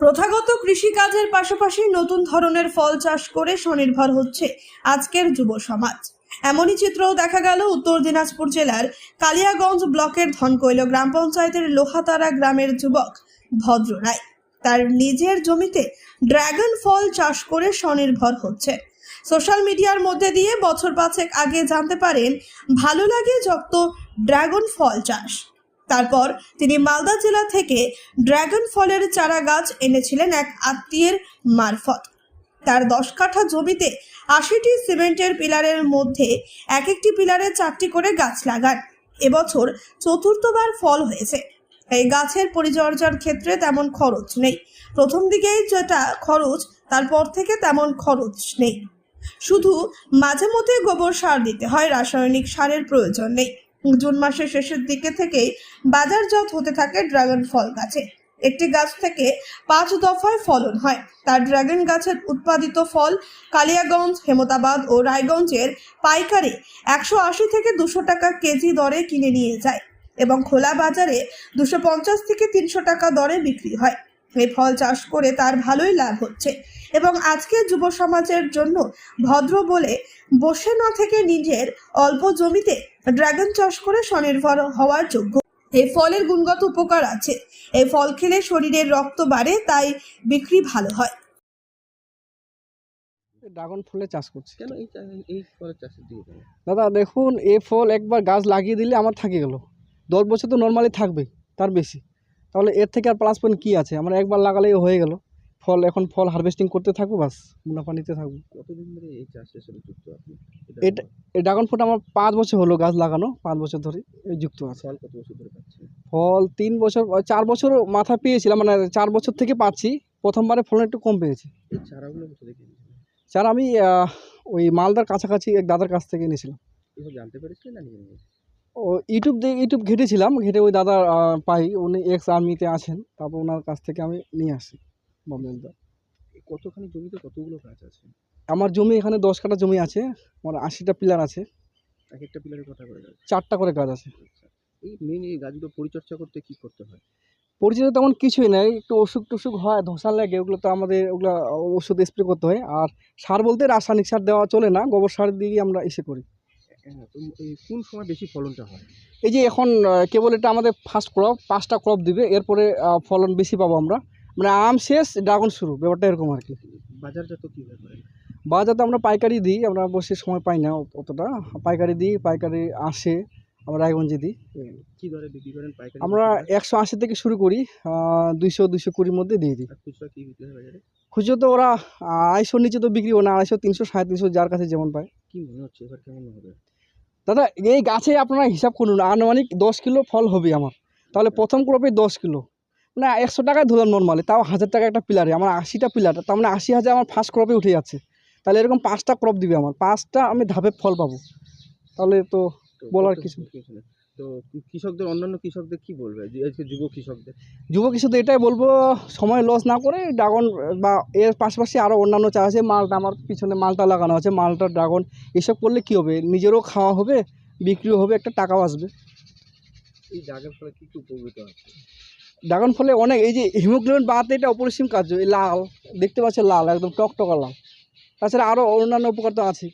প্রথাগত কৃষিকাজের পাশাপাশি নতুন ধরনের ফল চাষ করে স্বনির্ভর হচ্ছে আজকের যুব সমাজ। এমনই চিত্রও দেখা গেল উত্তর দিনাজপুর জেলার কালিয়াগঞ্জ ব্লকের ধনকৈল গ্রাম পঞ্চায়েতের লোহাতারা গ্রামের যুবক ভদ্র রায়। তার নিজের জমিতে ড্রাগন ফল চাষ করে স্বনির্ভর হচ্ছে। সোশ্যাল মিডিয়ার মধ্যে দিয়ে বছর পাঁচেক আগে জানতে পারেন, ভালো লাগে যত ড্রাগন ফল চাষ। তারপর তিনি মালদা জেলা থেকে ড্রাগন ফলের চারা গাছ এনেছিলেন এক আত্মীয়ের মারফত। তার দশ কাঠা জমিতে আশিটি সিমেন্টের পিলারের মধ্যে এক একটি পিলারে চারটি করে গাছ লাগান। এবছর চতুর্থবার ফল হয়েছে। এই গাছের পরিচর্যার ক্ষেত্রে তেমন খরচ নেই। প্রথম দিকেই যেটা খরচ, তারপর থেকে তেমন খরচ নেই। শুধু মাঝে মধ্যে গোবর সার দিতে হয়, রাসায়নিক সারের প্রয়োজন নেই। জুন মাসের শেষের দিকে থেকেই বাজারজাত হতে থাকে ড্রাগন ফল গাছে। একটি গাছ থেকে পাঁচ দফায় ফলন হয়। তার ড্রাগন গাছের উৎপাদিত ফল কালিয়াগঞ্জ, হেমতাবাদ ও রায়গঞ্জের পাইকারি একশো আশি থেকে দুশো টাকা কেজি দরে কিনে নিয়ে যায় এবং খোলা বাজারে দুশো পঞ্চাশ থেকে তিনশো টাকা দরে বিক্রি হয়। এই ফল চাষ করে তার ভালোই লাভ হচ্ছে। এবং আজকের যুব সমাজের জন্য ভদ্র বলে বসে না থেকে নিজের অল্প জমিতে ড্রাগন চাষ করে স্বনির্ভর হওয়ার যোগ্য। এই ফলের গুণগত উপকার আছে। এই ফল খেলে শরীরের রক্ত বাড়ে তাই বিক্রি ভালো হয়। ড্রাগন ফলের চাষ করছি। কেন এই এই ফলের চাষের দিকে কেন? দাদা দেখুন এই ফল একবার গাছ লাগিয়ে দিলে আমার থাকে গেল। দশ বছর তো নর্মালি থাকবে তার বেশি। তাহলে এর থেকে আর প্লাস পয়েন্ট কী আছে? আমরা একবার লাগালেই হয়ে গেল। ফল এখন ফল হারভেস্টিং করতে থাকব বাস মুনাফা নিতে থাকব। কতদিন ধরে এই চাষের সাথে যুক্ত আপনি? এটা এই ড্রাগন ফ্রুট আমার পাঁচ বছর হলো গাছ লাগানো পাঁচ বছর ধরে এই যুক্ত আছে। ফল কত বছর ধরে পাচ্ছেন? ফল তিন বছর চার বছর মাথা পেয়েছিলাম মানে চার বছর থেকে পাচ্ছি। প্রথমবারে ফলন একটু কম পেয়েছি। চারাগুলো এনেছিলেন? চার আমি ওই মালদার কাছাকাছি এক দাদার কাছ থেকে নিয়েছিলাম এসব জানতে পেরেছিলেন না ও ইউটিউব দিয়ে ইউটিউব ঘেটেছিলাম ঘেটে ওই দাদা পাই উনি এক্স আর্মিতে আছেন তারপর ওনার কাছ থেকে আমি নিয়ে আসি বম্বেদা এই কতখানি জমিতে কতগুলো গাছ আছে? আমার জমি এখানে দশ কাঠা জমি আছে আমার আশিটা পিলার আছে। এক একটা পিলারে কথা করে গাছ? চারটা করে গাছ আছে। আচ্ছা এই মেন এই গাছগুলো পরিচর্যা করতে কি করতে হয়? পরিচিত তেমন কিছুই নেই একটু ওষুধ টসুখ হয় ধসা লাগে ওগুলো তো আমাদের ওগুলো ওষুধ স্প্রে করতে হয়। আর সার বলতে রাসায়নিক সার দেওয়া চলে না গোবর সার দিয়ে আমরা এসে করি। কোন সময় বেশি ফলনটা হয়? এই যে এখন কেবল এটা আমাদের ফার্স্ট ক্রপ পাঁচটা ক্রপ দিবে এরপরে ফলন বেশি পাবো আমরা। মানে আম শেষ ড্রাগন শুরু ব্যাপারটা এরকম আর কি। বাজারজাত করেন বাজারে তো আমরা পাইকারি দিই আমরা বসে সময় পাই না অতটা। পাইকারি দিই পাইকারি আসে আমরা রায়গঞ্জে দিই। কী দরে বিক্রি করেন পাইকারি? আমরা একশো আশি থেকে শুরু করি দুইশো দুইশো কুড়ির মধ্যে দিয়ে দিই। খুচরা কী বিক্রি হয় বাজারে? খুচরো তো ওরা আড়াইশোর নিচে তো বিক্রি হয় না আড়াইশো তিনশো সাড়ে তিনশো যার কাছে যেমন পায়। কি মনে হচ্ছে এবার কেমন হবে? দাদা, এই গাছে আপনারা হিসাব করুন, আনুমানিক দশ কিলো ফল হবে আমার। তাহলে প্রথম ক্রপে দশ কিলো। মানে একশো টাকায় ধরলাম নর্মালি তাও হাজার টাকা একটা পিলারে আমার আশিটা পিলার তার মানে আশি হাজার আমার ফার্স্ট ক্রপে উঠে যাচ্ছে। তাহলে এরকম পাঁচটা ক্রপ দিবে আমার, পাঁচটা আমি ধাপে ফল পাবো। তাহলে তো বলার কিছু। তো কৃষকদের অন্যান্য কৃষকদের কি বলবে? আজকে যুব কৃষকদের। যুব কৃষকদের এটাই বলব সময় লস না করে ড্রাগন বা এর পাশাপাশি আরও অন্যান্য চাষ আছে মালটা আমার পিছনে মালটা লাগানো আছে মালটা ড্রাগন এসব করলে কী হবে? নিজেরও খাওয়া হবে বিক্রিও হবে একটা টাকাও আসবে। এই ড্রাগন ফলে কি কি উপকৃত আছে ড্রাগন ফলে অনেক এই যে হিমোগ্লোবিন বাড়াতে এটা অপরিসীম কার্য এই লাল দেখতে পাচ্ছেন লাল একদম টকটকা লাল। তাছাড়া আরও অন্যান্য উপকার তো আছে